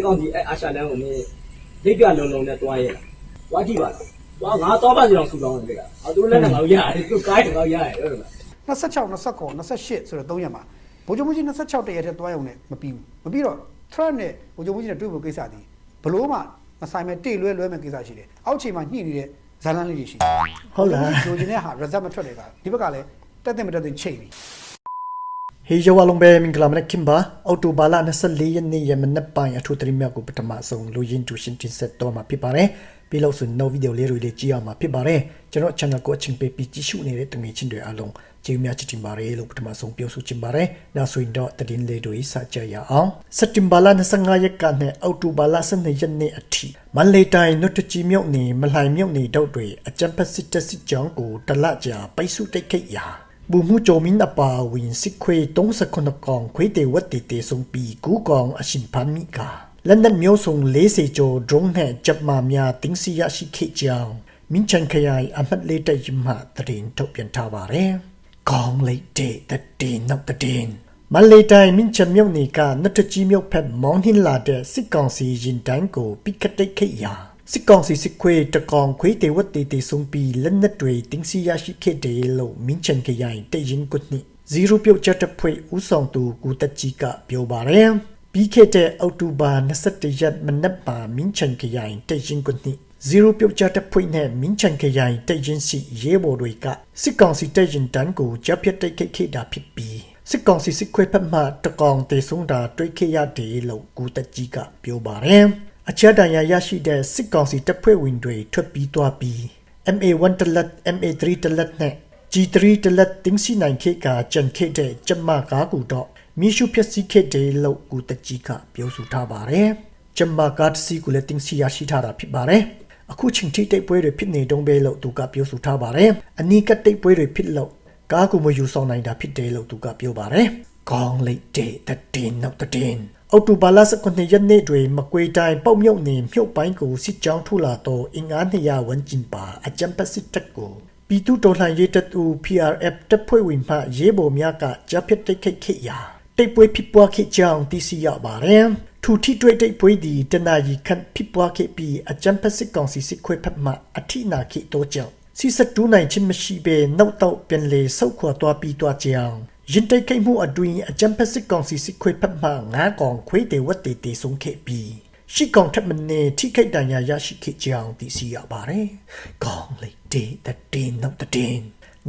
စစ်ကောင်စီအဲအာရှလန်ကိုမင်းရိတ်ပြလုံလုံနဲ့တွားရဲတာတွားကြည့်ပါလားတွားငါတော့ပါစီအောင်ဆူတောင်းနေကြတာအော်သူတို့လည်းငါတို့ရတယ်သူကိုင်းတော့ရတယ်ဟုတ်လား26 29 28ဆိုတော့3ရက်မှာဗိုလ်ချုပ်မှုကြီး26တရက်တည်းတွားရုံနဲ့မပြီးဘူးမပြီးတော့ Trump နဲ့ဗိုလ်ချုပ်မှုကြီးနဲ့တွေ့ဖို့ကိစ္စဒီဘလို့မှမဆိုင်မဲ့တိလွဲလွဲမဲ့ကိစ္စရှိတယ်အောက်ချိန်မှာညှိနေတဲ့ဇာလန်းလေးတွေရှိတယ်ဟုတ်လားလိုချင်တဲ့ဟာ result မထွက်တဲ့ကဒီဘက်ကလည်းတက်တဲ့မတက်တဲ့ချိန်ပြီ ဟေးယောဝလုံးပဲမင်္ဂလာမနက်ခင်ပါအော်တိုဘာလ24ရက်နေ့ယမနက်ပိုင်းအထူးသတိမြတ်ကိုပထမဆုံးလူရင်းတူရှင်တင်ဆက်တော့မှာဖြစ်ပါတယ်ပြီးလို့ဆိုရင်နောက်ဗီဒီယိုလေးတွေလေးကြည့်အောင်မှာဖြစ်ပါတယ်ကျွန်တော် channel ကိုအချင်းပေးပြီးကြည့်ရှုနေတဲ့တငယ်ချင်းတွေအားလုံးကျေးဇူးများချစ်တင်ပါတယ်လို့ပထမဆုံးပြောဆိုချင်ပါတယ်နောက်ဆိုရင်တော့တည်င်းလေးတွေစကြရအောင်စက်တင်ဘာလ25ရက်ကနေအောက်တိုဘာလ12ရက်နေ့အထိမန္တလေးတိုင်းနွတ်တကြီးမြို့နယ်မလှိုင်မြို့နယ်တောက်တွေအကြံဖက်စစ်တပ်စစ်ကြောင်းကိုတလကြာပိတ်ဆုတိတ်ခိတ်ရာ ဘူမှုကြိုမင်းအပါဝင်စစ်ခွေ39ကောင်ခွေတေဝတ်တေတေဆုံပီကူကောင်အရှင်ဖန်မိကာလန်ဒန်မျိုးစုံ40ကျော်ဒရုန်းနဲ့ဂျပ်မာများတင်းစီရရှိခေကြောင်မင်းချန်ခရိုင်အမှတ်လေးတရမတရင်ထုတ်ပြန်ထားပါတယ်။ကောင်းလိုက်တဲ့တည်နောက်တည်မလေးတိုင်းမင်းချမြို့နေကနတ်တကြီးမြို့ဖက်မောင်းနှင်းလာတဲ့စစ်ကောင်စီရင်တန်းကိုပိကတိတ်ခိတ်ရာ စစ်ကောင်စီစစ်ခွေတကောင်ခွေတေဝတ်တေတေဆုံပြီးလက်နက်တွေတင်းစီရရှိခဲ့တယ်လို့မင်းချန်ခရိုင်တရင်ကွနိဇီရိုပြုတ်ချက်တဖွဲ့ဦးဆောင်သူကူတက်ကြီးကပြောပါတယ်ပြီးခဲ့တဲ့အောက်တိုဘာ21ရက်မနက်မှာမင်းချန်ခရိုင်တရင်ကွနိဇီရိုပြုတ်ချက်တဖွဲ့နဲ့မင်းချန်ခရိုင်တရင်စီရဲဘော်တွေကစစ်ကောင်စီတရင်တန်းကိုကြပ်ပြတ်တိုက်ခိုက်ခဲ့တာဖြစ်ပြီးစစ်ကောင်စီစစ်ခွေဖက်မှတကောင်တေဆုံးတာတွေ့ခဲ့ရတယ်လို့ကူတက်ကြီးကပြောပါတယ် အချက်တန်ရာရရှိတဲ့စစ်ကောင်စီတပ်ဖွဲ့ဝင်တွေထွက်ပြီးသွားပြီး MA1 တလက် MA3 တလက်နဲ့ G3 တလက်တင်းစီနိုင်ခေတ်ကကြံခေတ်တဲ့ကျမကားကူတော့မိရှုဖြစ်စီခေတ်တဲ့လို့ကူတကြီးကပြောဆိုထားပါတယ်။ကျမကားတစ်စီးကိုလည်းတင်းစီရရှိထားတာဖြစ်ပါတယ်။အခုချင်းထိတိတ်ပွဲတွေဖြစ်နေတုံးပဲလို့သူကပြောဆိုထားပါတယ်။အနီးကပ်တိတ်ပွဲတွေဖြစ်လို့ကားကူမယူဆောင်နိုင်တာဖြစ်တယ်လို့သူကပြောပါတယ်။ကောင်းလိုက်တဲ့တည်နောက်တည် အော်တိုဘာလ19ရက်နေ့တွင်မကွေတိုင်းပေါ့မြုပ်နေမြုပ်ပိုင်းကိုစစ်ကြောင်းထူလာတော့အင်အား200ဝန်းကျင်ပါအကြံပတ်စစ်တပ်ကိုပီတူတော်လှန်ရေးတပ်ဦး PRF တပ်ဖွဲ့ဝင်မှရေးပေါ်များကကြားဖြတ်တိတ်ခိတ်ခိတ်ရာတိတ်ပွဲဖြစ်ပွားခဲ့ကြောင်းသိရှိရပါတယ်ထူထိတွေ့တိတ်ပွဲဒီတနာရီခန့်ဖြစ်ပွားခဲ့ပြီးအကြံပတ်စစ်ကောင်စီစစ်ခွဲဖက်မှအထိနာခိတော့ကြောင်းစီစတူးနိုင်ချင်းမရှိဘဲနောက်တော့ပြန်လေဆုတ်ခွာသွားပြီးသွားကြောင်း ရင်တိတ်ခိတ်မှုအတွင်းအကြံဖက်စစ်ကောင်စီစစ်ခွေဖက်မှငါးကောင်ခွေးတေဝတ်တေတေဆုံးခဲ့ပြီးရှိကောင်ထက်မနေထိခိုက်တန်ရာရရှိခဲ့ကြောင်းသိရှိရပါတယ်။ကောင်းလိုက်တဲ့တည်နောက်တည်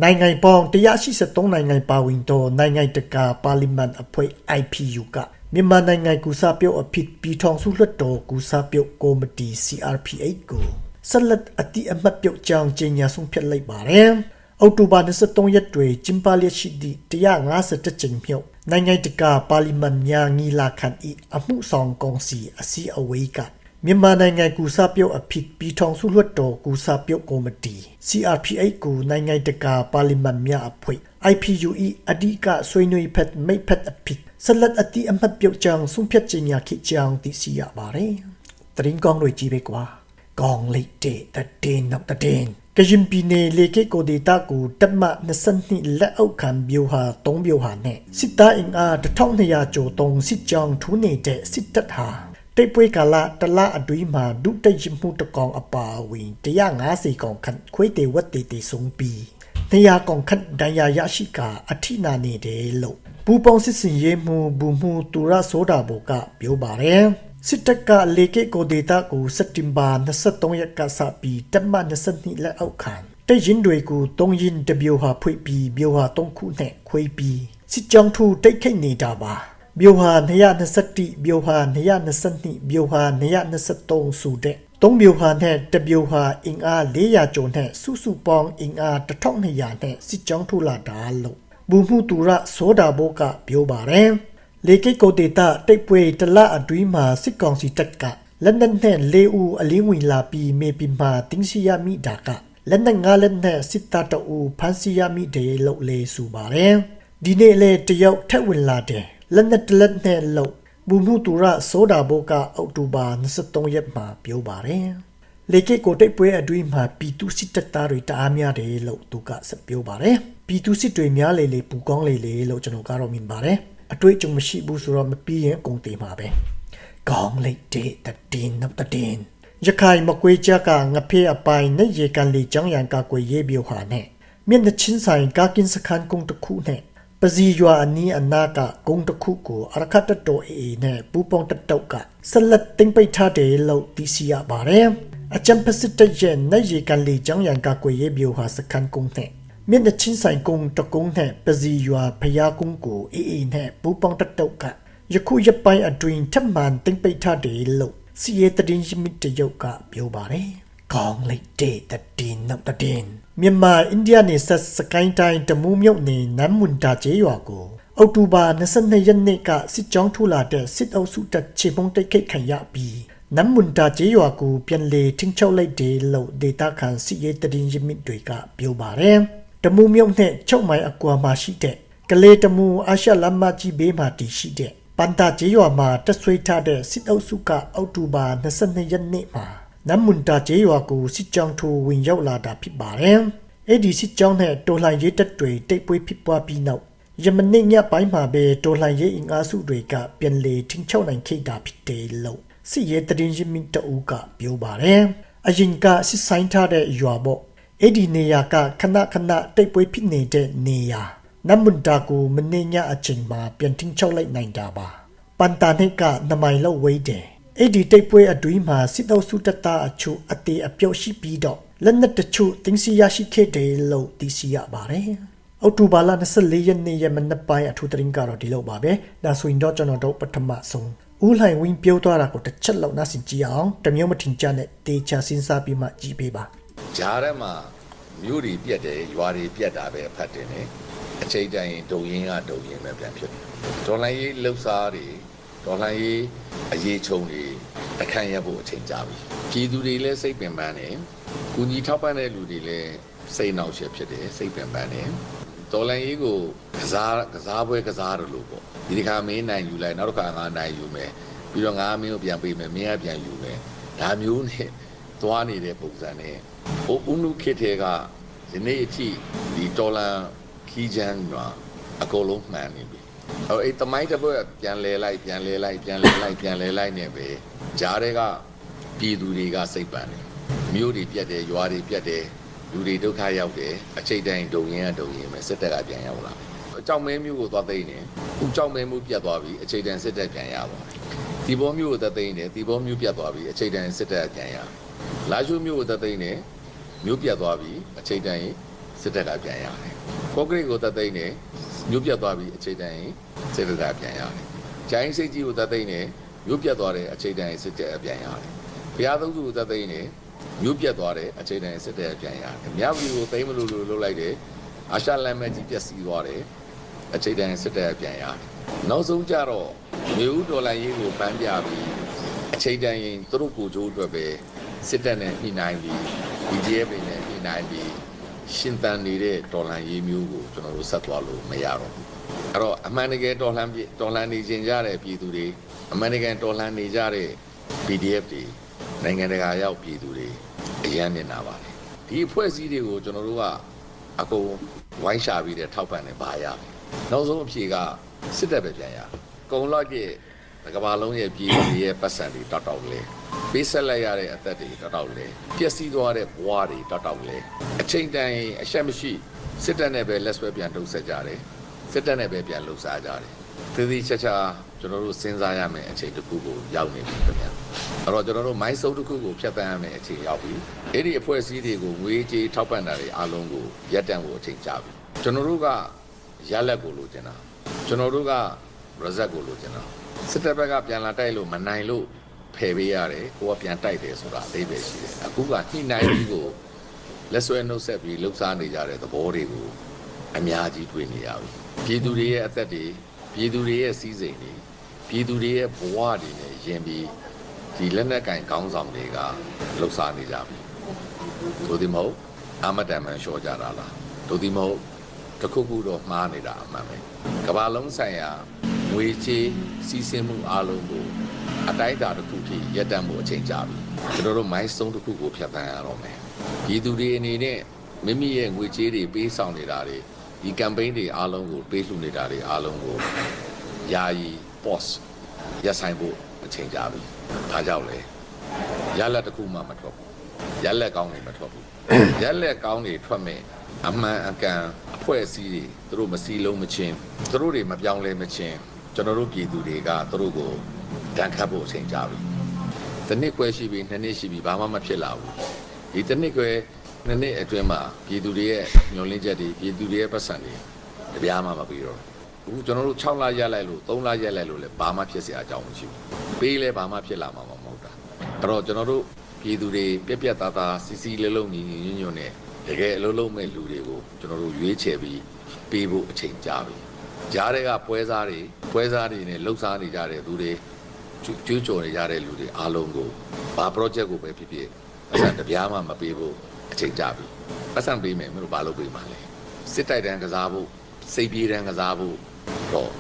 နိုင်ငံပေါင်း183နိုင်ငံပါဝင်သောနိုင်ငံတကာပါလီမန်အဖွဲ့ IPU ကမြန်မာနိုင်ငံကူစားပြုတ်အဖြစ်ပြည်ထောင်စုလွှတ်တော်ကူစားပြုတ်ကော်မတီ CRPH ကိုဆက်လက်အတိအမှတ်ပြုတ်ကြောင်းကြေညာဆုံးဖြတ်လိုက်ပါတယ်။ အောက်တိုဘာ23ရက်တွင်ကျင်းပလျက်ရှိသည့်151ကြိမ်မြောက်နိုင်ငံတကာပါလီမန်များငီလာခံ၏အမှုဆောင်ကောင်စီအစည်းအဝေးကမြန်မာနိုင်ငံကူစာပြုတ်အဖြစ်ပြည်ထောင်စုလွှတ်တော်ကူစာပြုတ်ကော်မတီ CRPH ကိုနိုင်ငံတကာပါလီမန်များအဖွဲ့ IPUE အဓိကဆွေးနွေးဖက်မိတ်ဖက်အဖြစ်ဆက်လက်အတိအမှတ်ပြုတ်ကြောင်းဆုံးဖြတ်ခြင်းများခေကြောင်းသိရှိရပါတယ်။တရင်ကောင်းတွေကြီးပဲကွာ။ကောင်းလိတ်တဲ့တင်းနောက်တဲ့ ကရင်ပြည်နယ်လေကိကိုဒေတာကိုတက်မ22လက်အောက်ခံဘျူဟာ3ဘျူဟာနဲ့စစ်သားအင်အား1200ကျော်တုံးစစ်ကြောင်းထူးနေတဲ့စစ်တပ်ဟာတိတ်ပွဲကာလတလအတွင်းမှာဒုတိယမှုတကောင်အပါဝင်150ကောင်ခန့်ခွေးတေဝတ်တေတေဆုံးပြီး200ကောင်ခန့်ဒဏ်ရာရရှိကာအထိနာနေတယ်လို့ပူပေါင်းစစ်စင်ရေးမှုဘူမှုတူရဆိုဒါဘောကပြောပါတယ် စစ်တပ်ကလေကိကိုဒေတာကိုစက်တင်ဘာ23ရက်ကစပြီးတက်မ22လက်အောက်ခံတဲ့ရင်တွေကို3ရင်တ biểu ဟာဖွင့်ပြီး biểu ဟာ3ခုနဲ့ခွေးပြီးစစ်ကြောင်းထူတိတ်ခိတ်နေတာပါ biểu ဟာ 221biểu ဟာ 222biểu ဟာ223ဆိုတဲ့သုံး biểu ဟာနဲ့တ biểu ဟာအင်အား400ကျော်နဲ့စုစုပေါင်းအင်အား1200နဲ့စစ်ကြောင်းထူလာတာလို့ဘူမှုတူရဆိုဒါဘောကပြောပါတယ် လေကိတ်ကိုဒေတာတိတ်ပွဲတလအတွင်းမှာစစ်ကောင်စီတပ်ကလက်နက်နဲ့လေးဦးအလင်းဝင်လာပြီးမေပီမှာတင်းစီရမိတာကလက်နက်ငါလက်နက်စစ်တပ်တအူဖန်စီရမိတယ်လို့လေဆိုပါတယ်ဒီနေ့လေတယောက်ထက်ဝင်လာတယ်လက်နက်တစ်လက်နဲ့လို့ဘူမှုတူရဆိုဒါဘောကအောက်တိုဘာ23ရက်မှာပြောပါတယ်လေကိတ်ကိုတိတ်ပွဲအတွင်းမှာပီတူစစ်တပ်သားတွေတအားများတယ်လို့သူကဆက်ပြောပါတယ်ပီတူစစ်တွေများလေလေပူကောင်းလေလေလို့ကျွန်တော်ကတော့မြင်ပါတယ် အတွေ့အကြုံမရှိဘူးဆိုတော့မပြီးရင်အကုန်တည်မှာပဲကောင်းလိုက်တဲ့တည်င်းနောက်တည်င်းရခိုင်မကွေးကြကငဖေးအပိုင်နဲ့ရေကန်လီကြောင်းရန်ကကွေရေး biểu ဟာနဲ့မျက်နှချင်းဆိုင်ကာကင်စခန်ကုန်းတစ်ခုနဲ့ပစီရွာအနီးအနားကကုန်းတစ်ခုကိုအရခတ်တတော်အေးနဲ့ပူပေါင်းတတုတ်ကဆက်လက်တင်ပိတ်ထားတယ်လို့သိရှိရပါတယ်အချမ်ပစစ်တရဲ့နဲ့ရေကန်လီကြောင်းရန်ကကွေရေး biểu ဟာစခန်ကုန်းနဲ့ မျက်နှချင်းဆိုင်ကုန်းတကုန်းနဲ့ပစီရွာဖျားကုန်းကိုအေးအေးနဲ့ပူပေါင်းတတုတ်ကယခုရပိုင်းအတွင်းထပ်မံတင်ပိတ်ထားတယ်လို့စီရဲတည်င်းရမစ်တရုတ်ကပြောပါတယ်။ကောင်းလိုက်တဲ့တည်င်းနောက်တည်င်းမြန်မာအိန္ဒိယနေဆက်စကိုင်းတိုင်းတမူးမြုပ်နေနမ်းမွန်တာကျေးရွာကိုအောက်တိုဘာ22ရက်နေ့ကစစ်ကြောင်းထိုးလာတဲ့စစ်အုပ်စုတပ်ချေမှုန်းတိုက်ခိုက်ခံရပြီးနမ်းမွန်တာကျေးရွာကိုပြန်လေထင်းချုပ်လိုက်တယ်လို့ဒေတာခန်စီရဲတည်င်းရမစ်တွေကပြောပါတယ်။ တမူးမြုပ်နဲ့ချုပ်မိုင်အကွာမှာရှိတဲ့ကလေးတမူအာရှလမ်းမကြီးဘေးမှာတည်ရှိတဲ့ပန်တာကျေးရွာမှာတက်ဆွေးထားတဲ့စစ်အုပ်စုကအောက်တိုဘာ22ရက်နေ့မှာနမ်မွန်တာကျေးရွာကိုစစ်ကြောင်းထိုးဝင်ရောက်လာတာဖြစ်ပါတယ်။အဲ့ဒီစစ်ကြောင်းနဲ့တော်လှန်ရေးတပ်တွေတိတ်ပွဲဖြစ်ပွားပြီးနောက်ယမနေ့ညပိုင်းမှာပဲတော်လှန်ရေးအင်အားစုတွေကပြန်လေထင်းချောက်နိုင်ခဲ့တာဖြစ်တယ်လို့စစ်ရေးတရင်ရင်းမြစ်တအူးကပြောပါတယ်။အရင်ကစစ်ဆိုင်ထားတဲ့ရွာပေါ့ အဲ့ဒီနေရာကခဏခဏတိတ်ပွဲဖြစ်နေတဲ့နေရာနမ်မွန်တာကိုမင်းညအချိန်မှာပြန်ထင်းချောက်လိုက်နိုင်တာပါပန်တာနိတ်ကနမိုင်လောက်ဝေးတယ်အဲ့ဒီတိတ်ပွဲအတွင်းမှာစစ်တောက်စုတပ်သားအချို့အသေးအပြော့ရှိပြီးတော့လက်နက်တချို့တင်းစီရရှိခဲ့တယ်လို့သိရှိရပါတယ်အောက်တိုဘာလ24ရက်နေ့ရက်မနက်ပိုင်းအထူးသတင်းကတော့ဒီလောက်ပါပဲဒါဆိုရင်တော့ကျွန်တော်တို့ပထမဆုံးဦးလှိုင်ဝင်းပြောသွားတာကိုတစ်ချက်လောက်နားဆင်ကြည့်အောင်တမျိုးမထင်ကြနဲ့တေချာစဉ်းစားပြီးမှကြည့်ပေးပါ ဂျားထဲမှာမြို့တွေပြက်တယ်ရွာတွေပြက်တာပဲအဖတ်တင်တယ်အချိန်တိုင်းဒုံရင်ကဒုံရင်ပဲပြန်ဖြစ်တယ်ဒေါ်လာရေးလှုပ်ရှားတွေဒေါ်လာရေးအရေးချုံတွေအခန့်ရဖို့အချိန်ကြာပြီပြည်သူတွေလည်းစိတ်ပင်ပန်းတယ်ကုညီထောက်ပံ့တဲ့လူတွေလည်းစိတ်နှောက်ယှက်ဖြစ်တယ်စိတ်ပင်ပန်းတယ်ဒေါ်လာရေးကိုကစားကစားပွဲကစားရလို့ပေါ့ဒီတစ်ခါမင်းနိုင်ယူလိုက်နောက်တစ်ခါငါနိုင်ယူမယ်ပြီးတော့ငါမင်းကိုပြန်ပေးမယ်မင်းကပြန်ယူမယ်ဒါမျိုးနဲ့ သွားနေတဲ့ပုံစံနဲ့ဟိုဦးနုခေတ်ထဲကဒီနေ့အထိဒီဒေါ်လာခီးချမ်းကအကုန်လုံးမှန်နေပြီ။ဟိုအဲ့တမိုင်းတစ်ပွဲပြန်လဲလိုက်ပြန်လဲလိုက်ပြန်လဲလိုက်ပြန်လဲလိုက်နေပဲဂျားတွေကပြည်သူတွေကစိတ်ပန်တယ်။မြို့တွေပြတ်တယ်ရွာတွေပြတ်တယ်လူတွေဒုက္ခရောက်တယ်အချိန်တိုင်းဒုံရင်ကဒုံရင်ပဲစစ်တပ်ကပြန်ရောက်လာ။အကြောက်မဲမျိုးကိုသွားသိမ်းတယ်။ဦးကြောက်မဲမျိုးပြတ်သွားပြီအချိန်တိုင်းစစ်တပ်ပြန်ရသွားတယ်။ဒီဘောမျိုးကိုသွားသိမ်းတယ်ဒီဘောမျိုးပြတ်သွားပြီအချိန်တိုင်းစစ်တပ်ပြန်ရ။ လာရှိုးမျိုးကိုသွားသိမ်းတယ်မျိုးပြတ်သွားပြီအချိန်တန်ရင်စစ်တပ်ကပြန်ရတယ်။ကော့ကရိတ်ကိုတတ်သိမ်းတယ်မျိုးပြတ်သွားပြီအချိန်တန်ရင်စစ်တပ်ကပြန်ရတယ်။ဂျိုင်းစိတ်ကြီးကိုတတ်သိမ်းတယ်မျိုးပြတ်သွားတယ်အချိန်တန်ရင်စစ်တပ်ကပြန်ရတယ်။ဘုရားသုံးစုကိုတတ်သိမ်းတယ်မျိုးပြတ်သွားတယ်အချိန်တန်ရင်စစ်တပ်ကပြန်ရတယ်။မြောက်ပြည်ကိုသိမ်းမလို့လို့လုပ်လိုက်တယ်အာရှလမ်းမကြီးပြက်စီးသွားတယ်အချိန်တန်ရင်စစ်တပ်ကပြန်ရတယ်။နောက်ဆုံးကြတော့မျိုးဒေါ်လာရေးကိုပန်းပြပြီးအချိန်တန်ရင်သူတို့ကိုကြိုးအတွက်ပဲ စစ်တပ်နဲ့နှိနိုင်ပြီး BDF တွေနဲ့နှိနိုင်ပြီးရှင်သန်နေတဲ့ဒေါ်လာရေးမျိုးကိုကျွန်တော်တို့ဆက်သွားလို့မရတော့ဘူးအဲ့တော့အမှန်တကယ်ဒေါ်လာပြည်ဒေါ်လာနေခြင်းကြတဲ့ပြည်သူတွေအမှန်တကယ်ဒေါ်လာနေကြတဲ့ PDF တွေနိုင်ငံတကာရောက်ပြည်သူတွေအရန်နေတာပါလေဒီအဖွဲ့အစည်းတွေကိုကျွန်တော်တို့ကအကုန်ဝိုင်းရှာပြီးတဲ့ထောက်ပံ့နေပါရမယ်နောက်ဆုံးအဖြေကစစ်တပ်ပဲပြန်ရကုံလောက်ရဲ့ ကမ္ဘာလုံးရဲ့ပြည်သူတွေရဲ့ပတ်စံတွေတောက်တောက်လဲပေးဆက်လိုက်ရတဲ့အသက်တွေတောက်တောက်လဲပျက်စီးသွားတဲ့ဘဝတွေတောက်တောက်လဲအချိန်တန်အရှက်မရှိစစ်တပ်နဲ့ပဲလက်ဆွဲပြန်တုံးဆက်ကြတယ်စစ်တပ်နဲ့ပဲပြန်လှုပ်ရှားကြတယ်သေသေးချာချာကျွန်တော်တို့စဉ်းစားရမယ်အချိန်တစ်ခုကိုရောက်နေပြီခင်ဗျာအဲ့တော့ကျွန်တော်တို့မိုင်းစုပ်တစ်ခုကိုဖျက်ဆီးရမယ်အချိန်ရောက်ပြီအဲ့ဒီအဖွဲ့အစည်းတွေကိုငွေကြေးထောက်ပံ့တာတွေအားလုံးကိုရပ်တန့်ဖို့အချိန်ကြာပြီကျွန်တော်တို့ကရလက်ကိုလိုချင်တာကျွန်တော်တို့က result ကိုလိုချင်တာ စစ်တပ်ဘက်ကပြန်လာတိုက်လို့မနိုင်လို့ဖယ်ပေးရတယ်ကိုကပြန်တိုက်တယ်ဆိုတာအသေးပဲရှိတယ်အခုကညှိနှိုင်းပြီးကိုလက်ဆွဲနှုတ်ဆက်ပြီးလှုပ်ရှားနေကြတဲ့သဘောတွေကိုအများကြီးတွေ့နေရပြီပြည်သူတွေရဲ့အသက်တွေပြည်သူတွေရဲ့စီးစိမ်တွေပြည်သူတွေရဲ့ဘဝတွေနဲ့ယင်ပြီးဒီလက်နက်ကင်ခေါင်းဆောင်တွေကလှုပ်ရှားနေကြပြီသို့ဒီမဟုတ်အမတန်မှန်လျှော့ကြတာလားသို့ဒီမဟုတ်တစ်ခုခုတော့မှားနေတာအမှန်ပဲကမ္ဘာလုံးဆိုင်ရာ ငွေချေးစီးဆင်းမှုအားလုံးကိုအတိုင်းအတာတစ်ခုထိရပ်တန့်မှုအချိန်ကြာပြီကျွန်တော်တို့မိုင်းစုံတစ်ခုကိုဖြတ်သန်းရတော့မယ်ပြည်သူတွေအနေနဲ့မိမိရဲ့ငွေချေးတွေပေးဆောင်နေတာတွေဒီ campaign တွေအားလုံးကိုပေးလှူနေတာတွေအားလုံးကိုယာယီ post ရပ်ဆိုင်ဖို့အချိန်ကြာပြီဒါကြောင့်လေရလက်တစ်ခုမှမထွက်ဘူးရလက်ကောင်းတွေမထွက်ဘူးရလက်ကောင်းတွေထွက်မဲ့အမှန်အကန်အဖွဲ့အစည်းတွေသူတို့မစည်းလုံးမချင်းသူတို့တွေမပြောင်းလဲမချင်း ကျွန်တော်တို့ပြည်သူတွေကသူတို့ကိုတန်ခတ်ဖို့အချိန်ကြာပြီ။တစ်နှစ်ခွဲရှိပြီနှစ်နှစ်ရှိပြီဘာမှမဖြစ်လာဘူး။ဒီတစ်နှစ်ခွဲနှစ်နှစ်အတွင်းမှာပြည်သူတွေရဲ့မျှော်လင့်ချက်တွေပြည်သူတွေရဲ့ပတ်စံတွေတပြားမှမပြီးတော့အခုကျွန်တော်တို့6လရက်လိုက်လို့3လရက်လိုက်လို့လည်းဘာမှဖြစ်စရာအကြောင်းမရှိဘူး။ပေးလဲဘာမှဖြစ်လာမှာမဟုတ်တာ။အဲ့တော့ကျွန်တော်တို့ပြည်သူတွေပြက်ပြက်သားသားစီစီလုံးလုံးညီညီညွတ်ညွတ်နဲ့တကယ်အလုံးလုံးမဲ့လူတွေကိုကျွန်တော်တို့ရွေးချယ်ပြီးပေးဖို့အချိန်ကြာပြီ။ ကြားတဲ့ကပွဲစားတွေပွဲစားတွေနဲ့လှုပ်ရှားနေကြတဲ့သူတွေကျွေးကြော်နေကြတဲ့လူတွေအားလုံးကိုဘာ project ကိုပဲဖြစ်ဖြစ်ပတ်စံတစ်ပြားမှမပေးဖို့အချိန်ကြာပြီပတ်စံပေးမယ်မင်းတို့ဘာလုပ်ပေးမှာလဲစစ်တိုက်တန်းကစားဖို့စိတ်ပြေးတန်းကစားဖို့တော့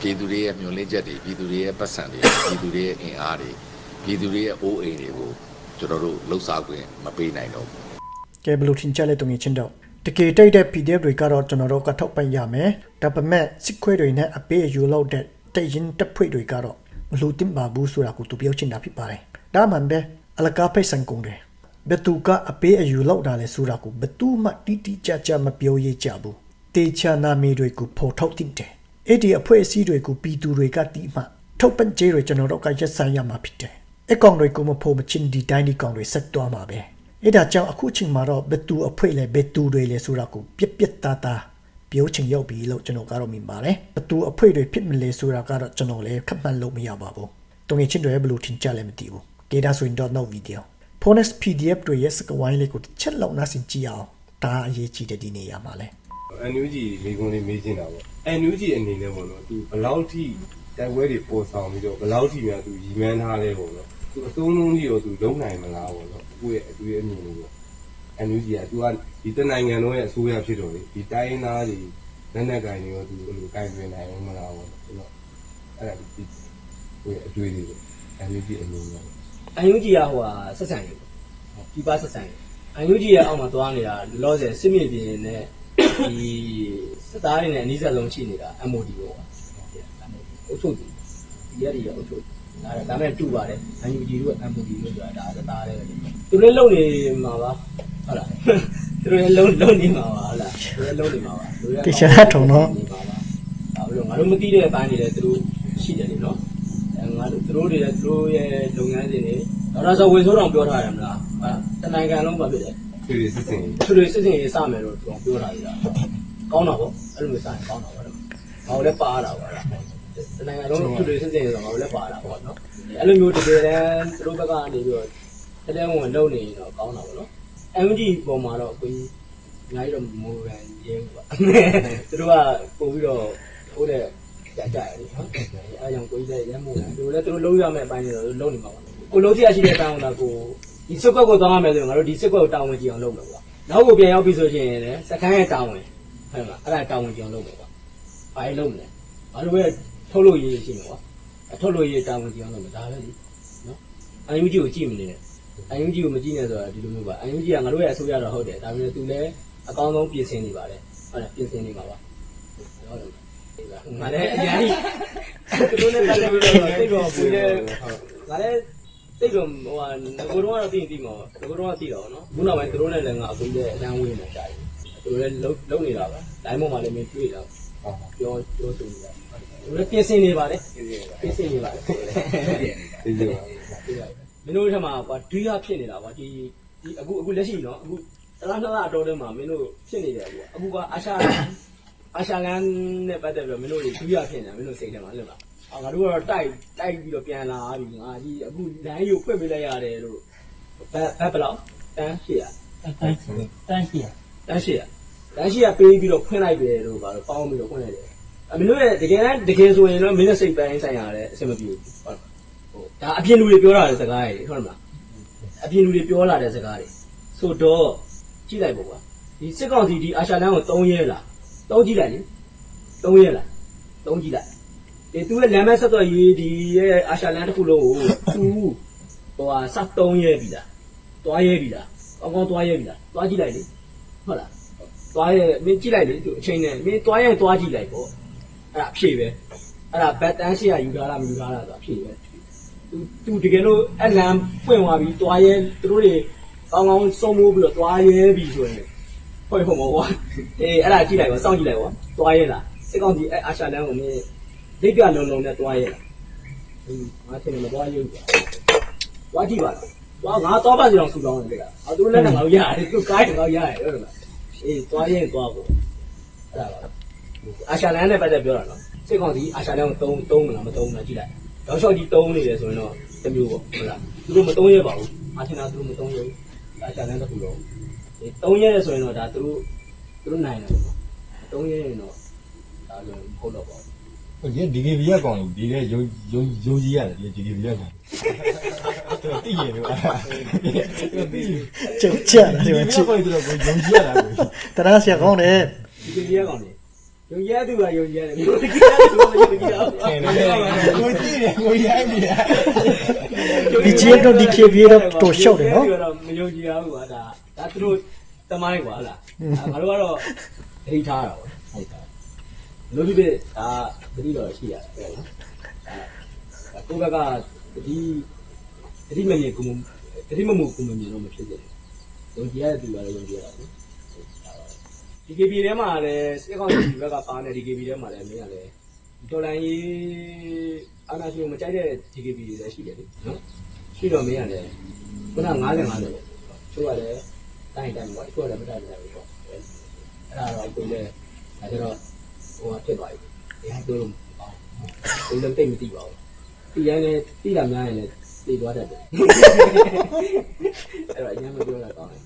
ပြည်သူတွေရဲ့မျှော်လင့်ချက်တွေပြည်သူတွေရဲ့ပတ်စံတွေပြည်သူတွေရဲ့အင်အားတွေပြည်သူတွေရဲ့အိုးအိမ်တွေကိုကျွန်တော်တို့လှုပ်ရှားခွင့်မပေးနိုင်တော့ဘူးကဲဘလို့ထင်ကြလဲတုံငင်ချင်းတော့ တကယ်တိုက်တဲ့ PDF တွေကတော့ကျွန်တော်တို့ကထောက်ပံ့ရမယ်ဒါပေမဲ့စစ်ခွေးတွေနဲ့အပေးအယူလောက်တဲ့တိုက်ရင်တပ်ဖွဲ့တွေကတော့မလူတင်ပါဘူးဆိုတာကိုသူပြောချင်တာဖြစ်ပါတယ်ဒါမှန်ပဲအလကားဖိတ်ဆန်ကုန်တယ်ဘယ်သူကအပေးအယူလောက်တာလဲဆိုတာကိုဘယ်သူမှတိတိကျကျမပြောရကြဘူးတေချာနာမည်တွေကိုဖော်ထုတ်တင်တယ်အဲ့ဒီအဖွဲ့အစည်းတွေကိုပြည်သူတွေကတီးမှထုတ်ပန့်ကျေးတွေကျွန်တော်တို့ကရက်ဆိုင်ရမှာဖြစ်တယ်အကောင်တွေကိုမဖို့မချင်းဒီတိုင်းဒီကောင်တွေဆက်သွားမှာပဲ အဲ့ဒါကြောင့်အခုချိန်မှာတော့ဘယ်သူအဖွဲ့လဲဘယ်သူတွေလဲဆိုတာကိုပြက်ပြက်သားသားပြောချင်ရောက်ပြီလို့ကျွန်တော်ကတော့မြင်ပါတယ်ဘယ်သူအဖွဲ့တွေဖြစ်မလဲဆိုတာကတော့ကျွန်တော်လည်းခက်မှန်းလို့မရပါဘူးတုံငယ်ချင်းတွေဘယ်လိုထင်ကြလဲမသိဘူးကေဒါဆိုရင်တော့နောက်ဗီဒီယို Phones PDF တွေရဲ့စကဝိုင်းလေးကိုတစ်ချက်လောက်နားဆင်ကြည့်အောင်ဒါအရေးကြီးတဲ့ဒီနေရာမှာလဲအန်ယူဂျီမိကုံးလေးမေးချင်တာပေါ့အန်ယူဂျီအနေနဲ့ပေါ့နော်သူဘယ်လောက်ထိ တိုက်ပွဲတွေပေါ်ဆောင်ပြီးတော့ဘယ်လောက်ထိများသူရည်မှန်းထားလဲပေါ့နော်သူအသုံးလုံးကြီးရောသူလုံးနိုင်မလားပေါ့နော်အခုရဲ့အတူရဲ့အမြင်လေးပေါ့အန်ယူဂျီကသူကဒီတနိုင်ငံလုံးရဲ့အစိုးရဖြစ်တော့လေဒီတိုင်းသားတွေလက်နက်ကင်တွေရောသူအဲ့လိုကင်တွင်နိုင်မလားပေါ့နော်ဆိုတော့အဲ့ဒါဒီကိုရဲ့အတွေ့အကြုံပေါ့အန်ယူဂျီအနေနဲ့အန်ယူဂျီကဟိုဟာဆက်ဆံရေးပေါ့ဒီပါဆက်ဆံရေးအန်ယူဂျီရဲ့အောက်မှာသွားနေတာလောဆယ်စစ်မြေပြင်နဲ့ဒီစစ်သားတွေနဲ့အနည်းဆက်ဆုံးရှိနေတာ MOD ပေါ့ အုပ်ချုပ်သူဒီရည်ရအုပ်ချုပ်ဒါဒါမဲ့တူပါတယ်အန်ယူဂျီတို့ MOD တို့ဆိုတာဒါစစ်သားတွေသူလည်းလုံနေမှာပါဟုတ်လားသူလည်းလုံလုံနေမှာပါဟုတ်လားသူလည်းလုံနေမှာပါသူလည်းတေချာထုံတော့ဒါပြီးတော့ငါတို့မသိတဲ့အပိုင်းတွေလည်းသူတို့ရှိတယ်လေနော်အဲငါတို့သူတို့တွေလည်းသူတို့ရဲ့လုပ်ငန်းစဉ်တွေတော့ဒါဆိုဝင်စိုးတော်ပြောထားတယ်မလားဟာတနိုင်ငံလုံးပါဖြစ်တယ်သူတွေစစ်စင်သူတွေစစ်စင်ရေးစမယ်လို့သူကပြောထားတယ်ကောင်းတာပေါ့အဲ့လိုမျိုးစရင်ကောင်းတာပေါ့ငါတို့လည်းပါရတာပေါ့တ နိုင်ငံလုံးသူတွေစစ်စင်ရေးဆိုတော့ငါတို့လည်းပါရတာပေါ့နော်အဲ့လိုမျိုးတကယ်တမ်းသူတို့ဘက်ကနေပြီးတော့တကယ်ဝင်လုံနေရင်တော့ကောင်းတာပေါ့နော် MG ပုံမှာတော့ကိုကြီးအများကြီးတော့မိုးရန်ရင်းပေါ့သူတို့ကပို့ပြီးတော့ဟိုတဲ့ကြကြရတယ်နော်အဲကြောင့်ကိုကြီးလည်းရမ်းမိုးတယ်သူတို့လည်းသူတို့လုံးရမယ့်အပိုင်းတွေတော့လုံးနေမှာပါကိုလုံးစီရရှိတဲ့အပိုင်းကတော့ကိုဒီစစ်ကွက်ကိုသွားရမယ်ဆိုရင်ငါတို့ဒီစစ်ကွက်ကိုတာဝန်ကြည့်အောင်လုပ်မယ်ကွာနောက်ကိုပြန်ရောက်ပြီဆိုရင်လည်းစကန်းရဲ့တာဝန်ဟုတ်လားအဲ့ဒါတာဝန်ကြည့်အောင်လုပ်မယ်ကွာဘာလဲလုပ်မလဲဘာလို့ပဲ ထုတ်လို့ရည်ရှိမှာကွာအထုတ်လို့ရည်တာဝန်ကြည့်အောင်လုပ်မယ်ဒါပဲလေနော်အယူကြီးကိုကြည့်မနေနဲ့အန်ယူဂျီကိုမကြည့်နဲ့ဆိုတာဒီလိုမျိုးပါအန်ယူဂျီကငါတို့ရဲ့အစိုးရတော့ဟုတ်တယ်ဒါပေမဲ့သူလည်းအကောင်းဆုံးပြင်ဆင်နေပါတယ်ဟုတ်တယ်ပြင်ဆင်နေပါပါဟုတ်တယ်ငါလည်းအရင်သူတို့နဲ့တက်တယ်ပြီးတော့တိတ်တော့ဘူးလေငါလည်းတိတ်တော့ဟိုဟာငကိုတော့တော့သိသိမှာငကိုတော့သိတော့နော်ခုနောက်ပိုင်းသူတို့နဲ့လည်းငါအခုလည်းအတန်းဝေးနေကြတယ်သူတို့လည်းလုံးလုံးနေတာပါလိုင်းပေါ်မှာလည်းမတွေ့တော့ဟုတ်ပါပြောပြောဆိုနေတာ သူလည်းပြင်ဆင်နေပါတယ်ပြင်ဆင်နေပါတယ်ဒီလိုပါမင်းတို့ထက်မှာကွာဒွိရဖြစ်နေတာကွာဒီဒီအခုအခုလက်ရှိနော်အခုတလားနှစ်လားအတော်ထဲမှာမင်းတို့ဖြစ်နေတယ်ကွာအခုကအာရှအာရှလန်နဲ့ပတ်သက်ပြီးတော့မင်းတို့တွေဒွိရဖြစ်နေတာမင်းတို့စိတ်ထဲမှာလွတ်လားအာငါတို့ကတော့တိုက်တိုက်ပြီးတော့ပြန်လာပြီငါကြီးအခုလမ်းယူဖွင့်ပေးလိုက်ရတယ်လို့ဘက်ဘက်ဘယ်လောက်တန်းရှိရတန်းရှိရတန်းရှိရတန်းရှိရပေးပြီးတော့ဖွင့်လိုက်တယ်လို့ပါတော့ပေါင်းပြီးတော့ဖွင့်လိုက်တယ် အမင်းတို့ရဲ့တကယ်တမ်းတကယ်ဆိုရင်တော့မင်းတို့စိတ်ပိုင်းဆိုင်ရာလည်းအဆင်မပြေဘူးဟုတ်ဟိုဒါအပြင်လူတွေပြောတာတဲ့စကားတွေဟုတ်မလားအပြင်လူတွေပြောလာတဲ့စကားတွေဆိုတော့ကြည့်လိုက်ပေါ့ကွာဒီစစ်ကောင်စီဒီအာရှလန်ကို3ရဲလား3ကြည့်လိုက်လေ3ရဲလား3ကြည့်လိုက်ဒီသူရဲ့လမ်းမဆက်တော့ရေးဒီရဲ့အာရှလန်တစ်ခုလုံးကိုသူဟိုဟာစ3ရဲပြီလားသွားရဲပြီလားကောင်းကောင်းသွားရဲပြီလားသွားကြည့်လိုက်လေဟုတ်လားသွားရဲမင်းကြည့်လိုက်လေသူအချိန်နဲ့မင်းသွားရဲသွားကြည့်လိုက်ပေါ့ အဲ့ဒါအဖြေပဲအဲ့ဒါဘတ်တန်းရှိရယူထားလားမယူထားလားဆိုတာအဖြေပဲသူသူတကယ်လို့အလံပွင့်သွားပြီးတွားရဲသူတို့တွေကောင်းကောင်းစုံမိုးပြီးတော့တွားရဲပြီဆိုရင်ဟုတ်ဟုတ်မောကွာအေးအဲ့ဒါကြည့်လိုက်ပါစောင့်ကြည့်လိုက်ပါတွားရဲလားစစ်ကောင်စီအဲ့အာရှလန်ကိုမင်းဒိတ်ပြလုံးလုံးနဲ့တွားရဲလားဟင်းငါထင်တယ်မတွားရဲဘူးတွားကြည့်ပါလားတွားငါတော့ပါစီအောင်ဆူတောင်းနေတယ်ကအတူလည်းငါတို့ရတယ်သူကိုင်းတော့ရတယ်ဟုတ်လားအေးတွားရဲတွားဖို့အဲ့ဒါပါ အာရှလန်နဲ့ပတ်သက်ပြောတာနော်စစ်ကောင်စီအာရှလန်ကိုတုံးတုံးမလားမတုံးဘူးလားကြည့်လိုက်တောက်လျှောက်ကြီးတုံးနေတယ်ဆိုရင်တော့တစ်မျိုးပေါ့ဟုတ်လားသူတို့မတုံးရပါဘူးအာချင်တာသူတို့မတုံးရဘူးဒါချာလန်တစ်ခုတော့ဒီတုံးရဲဆိုရင်တော့ဒါသူတို့သူတို့နိုင်တယ်ပေါ့တုံးရဲရင်တော့ဒါလည်းမဟုတ်တော့ပါဘူးဟိုဒီ DKB ရကောင်ဒီလေယုံယုံယုံကြည်ရတယ်ဒီ DKB ရကောင်တော်တိရေလို့တော်တိရေကျုပ်ချက်တယ်ဒီဒီမှာမှာချချစ်စ်ကိုတော့ယုံကြည်ရတာကိုတရားဆရာကောင်းတယ်ဒီကကြီးရကောင်လေယုံ ရဲသူကယုံရဲတယ်မျိုးတကယ်သူကယုံရဲအောင်ကိုကြည့်တယ်ကိုရိုက်နေတယ်ဒီချစ်တော့ DKB တော့တော်ရှော့တယ်နော်မယုံကြည်အောင်ကွာဒါဒါသူတို့တမိုင်းကွာလားငါတို့ကတော့ဒိတ်ထားတာပေါ့ဟုတ်တာလို့ဒီဒါတတိတော့ရှိရတယ်နော်ကိုယ့်ဘက်ကတတိတတိမမြင်ကုမတတိမမှုကုမမြင်တော့မဖြစ်တယ်။ယုံကြည်ရတဲ့သူကလည်းယုံကြည်ရတာနော်။ DKB ထဲမှာလည်းစစ်ကောင်စီဘက်ကပါနေ DKB ထဲမှာလည်းမင်းကလည်းတော်လိုင်းရေးအာနာရှင်မကြိုက်တဲ့ DKB တွေလည်းရှိတယ်လေနော်။ရှိတော့မင်းကလည်းခုန90 50ပေါ့။ချို့ကလည်းတိုင်းတိုင်းပေါ့။ချို့ကလည်းမတိုင်းတိုင်းပေါ့။အဲ့ဒါတော့ကိုယ်လည်းဒါကြတော့ဟိုဖြစ်သွားပြီ။ဒီဟာပြောလို့မပေါ့။ကိုယ်လည်းတိတ်မသိပါဘူး။တီးရင်လည်းတီးတာများရင်လည်းတီးသွားတတ်တယ်အဲ့တော့အရင်မပြောတာကောင်းတယ်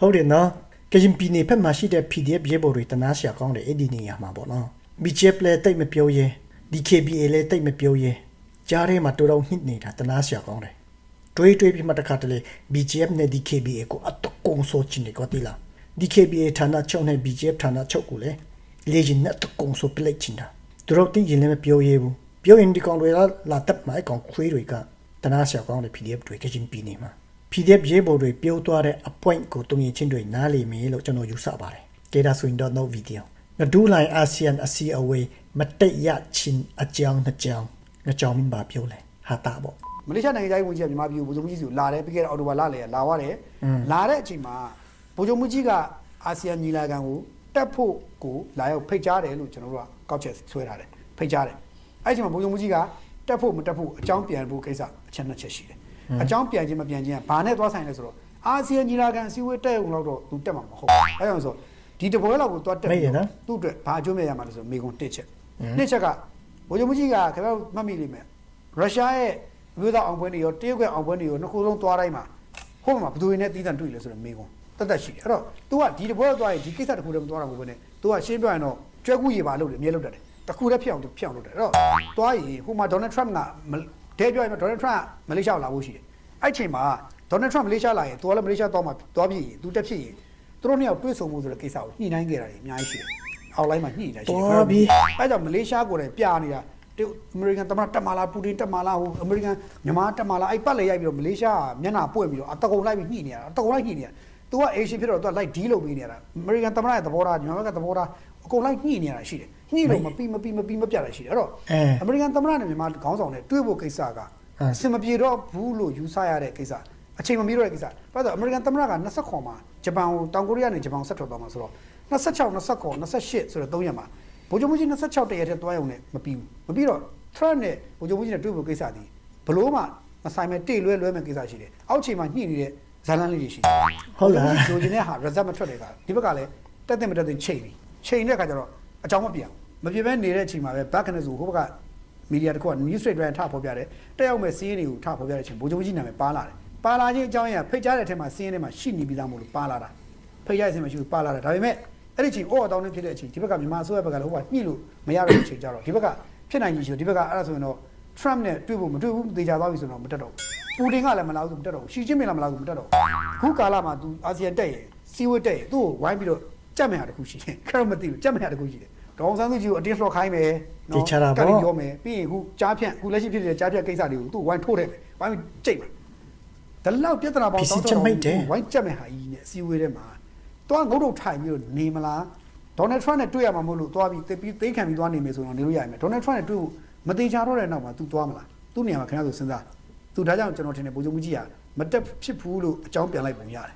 ဟုတ်တယ်နော် ကရင်ပြည်နယ်ဖက်မှာရှိတဲ့ PDF ရဲဘော်တွေတနာဆရာကောင်းတယ်အဲ့ဒီနေရာမှာပေါ့နော် BJP လည်းတိတ်မပြောရဲ DKBA လည်းတိတ်မပြောရဲကြားထဲမှာတော်တော်ညှစ်နေတာတနာဆရာကောင်းတယ်တွေးတွေးပြီးမှတခါတလေ BJP နဲ့ DKBA ကိုအတကုံဆိုချင်နေကောတိလား DKBA ဌာနချုပ်နဲ့ BJP ဌာနချုပ်ကိုလည်းလေဂျင်နဲ့တကုံဆိုပလိုက်ချင်တာသူတို့သိရင်လည်းမပြောရဲဘူးပြောရင်ဒီကောင်တွေကလာတက်မှာအကောင်ခွေးတွေကတနာဆရာကောင်းတဲ့ PDF တွေကချင်းပြည်နေမှာ PDF ရေးပေါ်တွေပြောသွားတဲ့အ point ကိုတုံရင်ချင်းတွေနားလည်မယ်လို့ကျွန်တော်ယူဆပါတယ်။ဒေတာဆိုရင်တော့ no video ။ငဒူးလိုင်းအာဆီယံအစီအဝေးမတိတ်ရချင်းအကြောင်းနှစ်ကြောင်းငကြောင်းမင်းပါပြောလဲဟာတာပေါ့မလေးရှားနိုင်ငံသားဝန်ကြီးကမြန်မာပြည်ကိုဗိုလ်ချုပ်မှုကြီးစီကိုလာတယ်ပြီးခဲ့တဲ့အော်တိုဘာလလေလာသွားတယ်လာတဲ့အချိန်မှာဗိုလ်ချုပ်မှုကြီးကအာဆီယံညီလာခံကိုတက်ဖို့ကိုလာရောက်ဖိတ်ကြားတယ်လို့ကျွန်တော်တို့ကကောက်ချက်ဆွဲထားတယ်ဖိတ်ကြားတယ်အဲ့ဒီအချိန်မှာဗိုလ်ချုပ်မှုကြီးကတက်ဖို့မတက်ဖို့အကြောင်းပြန်ဖို့ကိစ္စအချက်နှစ်ချက်ရှိတယ် အကြောင်းပြန်ခြင်းမပြန်ခြင်းကဘာနဲ့သွားဆိုင်လဲဆိုတော့အာဆီယံညီလာခံအစည်းအဝေးတက်ရုံလောက်တော့သူတက်မှာမဟုတ်ဘူးအဲကြောင့်ဆိုဒီတပွဲလောက်ကိုသွားတက်ပြီးသူ့အတွက်ဘာအကျိုးမြတ်ရမှာလဲဆိုမေကွန်တစ်ချက်နှစ်ချက်ကဘိုးချုပ်မကြီးကခင်ဗျားမှတ်မိလိမ့်မယ်ရုရှားရဲ့အမျိုးသားအောင်ပွဲတွေရောတရုတ်ရဲ့အောင်ပွဲတွေရောနှစ်ခုလုံးသွားတိုင်းမှာဟိုမှာဘယ်သူတွေနဲ့တီးတန့်တွေ့လဲဆိုတော့မေကွန်တက်တက်ရှိတယ်အဲ့တော့ तू ကဒီတပွဲသွားရင်ဒီကိစ္စတခုလည်းမသွားတာမဟုတ်ဘဲနဲ့ तू ကရှင်းပြရင်တော့ကြွက်ကူရေပါလို့လေအမြဲလုပ်တတ်တယ်တခုလည်းဖြစ်အောင်သူဖြစ်အောင်လုပ်တယ်အဲ့တော့သွားရင်ဟိုမှာဒေါ်နယ်ထရမ့်က တဲပြောရင်ဒေါ်နယ်ထရန့်မလေးရှားလာဖို့ရှိတယ်အဲ့ချိန်မှာဒေါ်နယ်ထရန့်မလေးရှားလာရင်သူကလည်းမလေးရှားတော့မှသွားပြည်ရင်သူတက်ဖြစ်ရင်သူတို့နှစ်ယောက်တွေ့ဆုံမှုဆိုတဲ့ကိစ္စကိုညှိနှိုင်းခဲ့တာကြီးအများကြီးရှိတယ်အောက်လိုက်မှာညှိနေတာရှိတယ်တော်ပြီအဲ့ကြောင့်မလေးရှားကိုလည်းပြနေတာတူအမေရိကန်သမ္မတတက်မာလာပူတင်တက်မာလာဟိုအမေရိကန်မြန်မာတက်မာလာအဲ့ပတ်လေရိုက်ပြီးတော့မလေးရှားမျက်နှာပွင့်ပြီးတော့အတကုံလိုက်ပြီးညှိနေရတာအတကုံလိုက်ညှိနေရတာ तू ကအေရှင်ဖြစ်တော့ तू လိုက်ဒီလုပ်ပေးနေရတာအမေရိကန်သမ္မတရဲ့သဘောထားညီမကသဘောထားအကုန်လိုက်ညှိနေရတာရှိတယ် ညှိလို့မပြီးမပြီးမပြီးမပြတ်တာရှိတယ်အဲ့တော့အဲအမေရိကန်သမ္မတနဲ့မြန်မာခေါင်းဆောင်နဲ့တွေ့ဖို့ကိစ္စကဟမ်အစင်မပြေတော့ဘူးလို့ယူဆရတဲ့ကိစ္စအချိန်မမီတော့တဲ့ကိစ္စဘာလို့လဲဆိုတော့အမေရိကန်သမ္မတက20ခွန်မှာဂျပန်ကိုတောင်ကိုရီးယားနဲ့ဂျပန်ကိုဆက်ထွက်သွားမှာဆိုတော့26 29 28ဆိုတော့3ရက်မှာဗိုလ်ချုပ်မှုကြီး26တရက်တည်းတွားရုံနဲ့မပြီးဘူးမပြီးတော့ Trump နဲ့ဗိုလ်ချုပ်မှုကြီးနဲ့တွေ့ဖို့ကိစ္စဒီဘလို့မှမဆိုင်မဲ့တိလွဲလွဲမဲ့ကိစ္စရှိတယ်အောက်ချိန်မှာညှိနေတဲ့ဇာလန်းလေးတွေရှိတယ်ဟုတ်လားလိုချင်တဲ့ဟာ result မထွက်တဲ့ကဒီဘက်ကလည်းတက်တဲ့မတက်တဲ့ချိန်ပြီချိန်တဲ့အခါကျတော့ အကြောင်းမပြောင်းမပြည့်ပဲနေတဲ့အချိန်မှာပဲ back နဲ့ဆိုဟိုဘက်ကမီဒီယာတစ်ခုက news straight တိုင်းထဖော်ပြတယ်တက်ရောက်မဲ့စီးရင်တွေကိုထဖော်ပြတဲ့အချိန်ဗိုလ်ချုပ်ကြီးနာမည်ပါလာတယ်ပါလာခြင်းအကြောင်းအရာဖိတ်ကြားတဲ့အထက်မှာစီးရင်ထဲမှာရှိနေပြီးသားမို့လို့ပါလာတာဖိတ်ကြားတဲ့အချိန်မှာရှိလို့ပါလာတာဒါပေမဲ့အဲ့ဒီအချိန်အော်အတောင်းနေဖြစ်တဲ့အချိန်ဒီဘက်ကမြန်မာအစိုးရဘက်ကလည်းဟိုကညှိလို့မရတဲ့အချိန်ကြတော့ဒီဘက်ကဖြစ်နိုင်ကြီးရှိတော့ဒီဘက်ကအဲ့ဒါဆိုရင်တော့ Trump နဲ့တွေ့ဖို့မတွေ့ဘူးသေချာသွားပြီဆိုတော့မတက်တော့ဘူးပူတင်ကလည်းမလာဘူးဆိုမတက်တော့ဘူးရှီကျင်းမင်လည်းမလာဘူးမတက်တော့ဘူးအခုကာလမှာ तू အာဆီယံတက်ရင်စီဝတ်တက်ရင်သူ့ကိုဝိုင်းပြီးတော့ကြက်မယ်ဟာတစ်ခုရှိတယ်ခရမသိဘူးကြက်မယ်ဟာတစ်ခုရှိတယ် ဒေါအောင်ဆန်းစုကြည်ကိုအတင်းလှော့ခိုင်းမယ်ကပ်ပြီးပြောမယ်ပြီးရင်အခုကြားဖြန့်အခုလက်ရှိဖြစ်နေတဲ့ကြားဖြန့်ကိစ္စတွေကိုသူ့ဝိုင်းထိုးတယ်ဝိုင်းကြိတ်မှာဒါလောက်ပြဿနာပေါင်းတောင်းတော့ဝိုင်းကြက်မယ်ဟာကြီးနဲ့စီဝေးထဲမှာတော့ငုတ်တုတ်ထိုင်ပြီးတော့နေမလားဒေါ်နယ်ထရန့်နဲ့တွေ့ရမှာမဟုတ်လို့သွားပြီးသိသိခံပြီးသွားနေမယ်ဆိုတော့နေလို့ရရင်ဒေါ်နယ်ထရန့်နဲ့တွေ့ဖို့မသေးချာတော့တဲ့နောက်မှာ तू သွားမလားသူ့နေရာမှာခင်ဗျားဆိုစဉ်းစားသူဒါကြောင့်ကျွန်တော်ထင်တယ်ဗိုလ်ချုပ်မှုကြီးကမတက်ဖြစ်ဘူးလို့အကြောင်းပြန်လိုက်ပုံရတယ်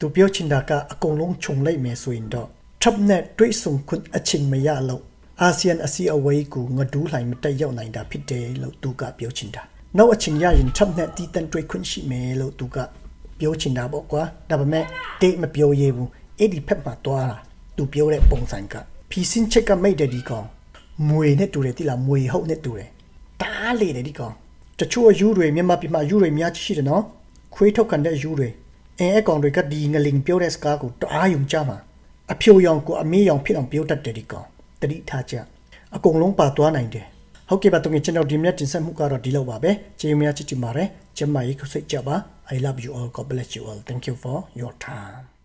သူပြောချင်တာကအကုန်လုံးခြုံလိုက်မယ်ဆိုရင်တော့ top net တွေးဆုံခွင့်အချိန်မရလို့အာဆီယံအစည်းအဝေးကိုငဒူးလှိုင်မတက်ရောက်နိုင်တာဖြစ်တယ်လို့သူကပြောချင်တာနောက်အချိန်ရရင် top net တီးတန်တွေးခွင့်ရှိမယ်လို့သူကပြောချင်တာပေါ့ကွာဒါပေမဲ့တိတ်မပြောရဘူးအဲ့ဒီဖက်မှာတွားတာသူပြောတဲ့ပုံစံကဖီစင်းချက်ကမိတ်တယ်ဒီကောင်မွေနဲ့တူတယ်တိလားမွေဟုတ်နဲ့တူတယ်တားလေတယ်ဒီကောင်တချို့အယူတွေမြန်မာပြည်မှာအယူတွေများရှိတယ်နော်ခွေးထုတ်ခံတဲ့အယူတွေအဲအကောင်တွေကဒီငလင်ပြောတဲ့စကားကိုတအားယုံကြမှာ အဖြိုရောင်ကိုအမေးရောင်ဖြစ်အောင်ပြောတတ်တယ်ဒီကောင်တတိထားကြအကုန်လုံးပါသွားနိုင်တယ်ဟုတ်ကဲ့ပါတုံးကျွန်တော်ဒီမြတ်တင်ဆက်မှုကတော့ဒီလောက်ပါပဲကျေးဇူးများချစ်ချင်ပါတယ်ကျမကြီးခုစိတ်ကြပါ I love you all God bless you all thank you for your time